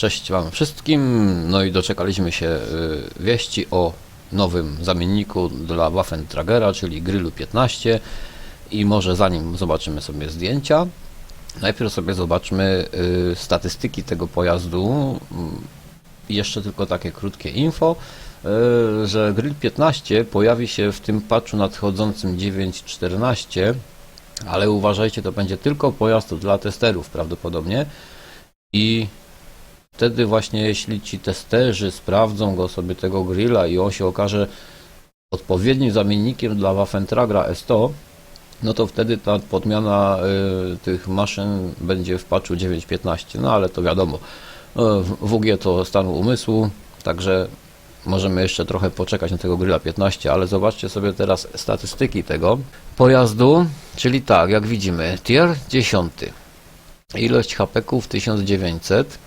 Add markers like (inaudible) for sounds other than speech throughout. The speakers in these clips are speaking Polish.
Cześć Wam wszystkim. No i doczekaliśmy się y, wieści o nowym zamienniku dla Waffentragera, czyli Grillu 15. I może zanim zobaczymy sobie zdjęcia, najpierw sobie zobaczmy y, statystyki tego pojazdu. Mm, jeszcze tylko takie krótkie info, y, że Grill 15 pojawi się w tym patchu nadchodzącym 9.14, ale uważajcie, to będzie tylko pojazd dla testerów prawdopodobnie. I wtedy właśnie jeśli ci testerzy sprawdzą go sobie tego grilla i on się okaże odpowiednim zamiennikiem dla Waffentragra S100, no to wtedy ta podmiana y, tych maszyn będzie w patchu 9.15, no ale to wiadomo, y, WG to stanu umysłu, także możemy jeszcze trochę poczekać na tego grilla 15, ale zobaczcie sobie teraz statystyki tego pojazdu, czyli tak, jak widzimy, tier 10, ilość hapeków 1900,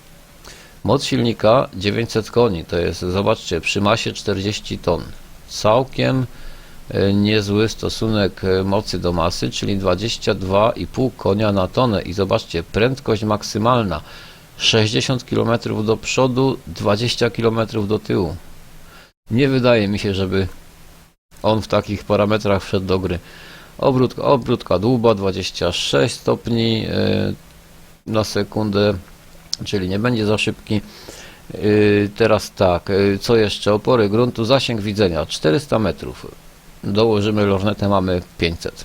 Moc silnika 900 koni, to jest, zobaczcie, przy masie 40 ton. Całkiem e, niezły stosunek e, mocy do masy, czyli 22,5 konia na tonę. I zobaczcie, prędkość maksymalna 60 km do przodu, 20 km do tyłu. Nie wydaje mi się, żeby on w takich parametrach wszedł do gry. Obrót, obrótka dłuba 26 stopni e, na sekundę czyli nie będzie za szybki. Yy, teraz tak, yy, co jeszcze? Opory gruntu, zasięg widzenia 400 metrów. Dołożymy lornetę, mamy 500.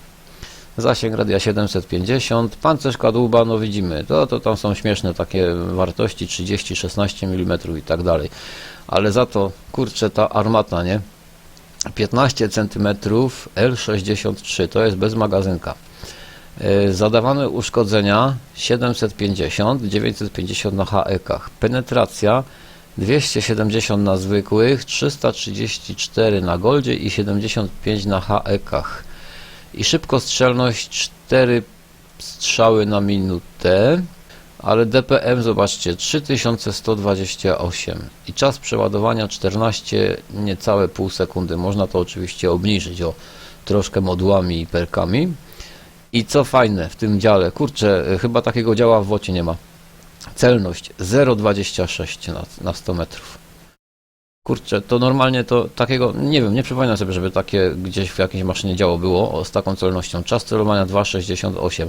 Zasięg radia 750, pancerz kadłuba, no widzimy, to, to tam są śmieszne takie wartości 30, 16 mm i tak dalej. Ale za to, kurczę, ta armata, nie? 15 cm L63, to jest bez magazynka. E, Zadawane uszkodzenia 750, 950 na HE-kach. Penetracja 270 na zwykłych, 334 na Goldzie i 75 na HE-kach. I szybkostrzelność 4 strzały na minutę, ale DPM zobaczcie 3128 i czas przeładowania 14 niecałe pół sekundy. Można to oczywiście obniżyć o troszkę modułami i perkami. I co fajne w tym dziale, kurczę, y, chyba takiego działa w wocie nie ma. Celność 0,26 na, na 100 metrów. Kurczę, to normalnie to takiego, nie wiem, nie przypominam sobie, żeby takie gdzieś w jakiejś maszynie działo było z taką celnością. Czas celowania 2,68.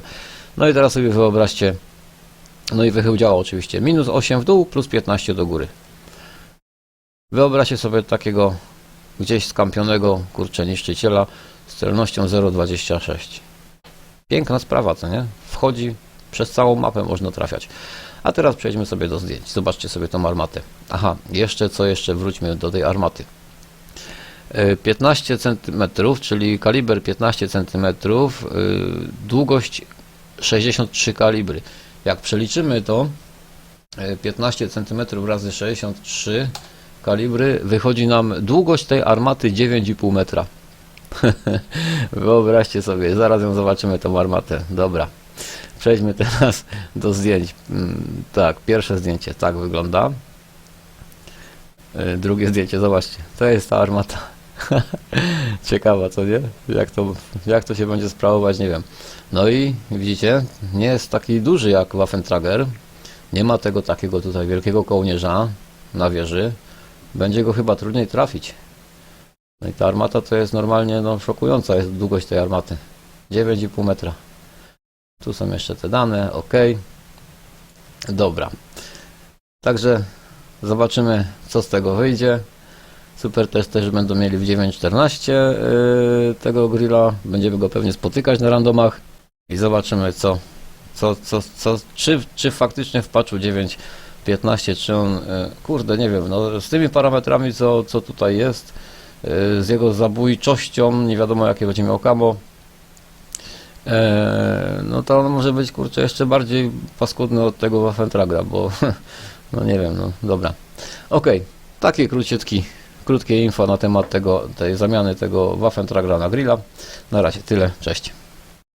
No i teraz sobie wyobraźcie, no i wychył działa oczywiście. Minus 8 w dół, plus 15 do góry. Wyobraźcie sobie takiego gdzieś skampionego, kurczę, niszczyciela z celnością 0,26. Piękna sprawa, co nie? Wchodzi, przez całą mapę można trafiać. A teraz przejdźmy sobie do zdjęć. Zobaczcie sobie tą armatę. Aha, jeszcze co jeszcze, wróćmy do tej armaty. E, 15 cm, czyli kaliber 15 cm, y, długość 63 kalibry. Jak przeliczymy to, e, 15 cm razy 63 kalibry, wychodzi nam długość tej armaty 9,5 metra. (laughs) Wyobraźcie sobie, zaraz ją zobaczymy, tą armatę. Dobra. Przejdźmy teraz do zdjęć. Mm, Tak, pierwsze zdjęcie tak wygląda. E, Drugie zdjęcie, zobaczcie. To jest ta armata. (laughs) Ciekawa, co nie? Jak to, jak to się będzie sprawować, nie wiem. No i widzicie, nie jest taki duży jak Waffentrager. Nie ma tego takiego tutaj wielkiego kołnierza na wieży. Będzie go chyba trudniej trafić. No i ta armata to jest normalnie no, szokująca jest długość tej armaty. 9,5 metra. Tu są jeszcze te dane, ok. Dobra. Także zobaczymy co z tego wyjdzie. Super test też będą mieli w 9.14 yy, tego grilla. Będziemy go pewnie spotykać na randomach i zobaczymy co, co, co, co czy, czy faktycznie w patchu 9.15 czy on, yy, kurde nie wiem, no z tymi parametrami co, co tutaj jest, z jego zabójczością, nie wiadomo jakie będzie miał kamo, e, no to on może być kurczę jeszcze bardziej paskudny od tego Waffentragra, bo (laughs) no nie wiem, no dobra. Okej, takie króciutki, krótkie info na temat tego, tej zamiany tego Waffentragra na grilla. Na razie tyle, cześć.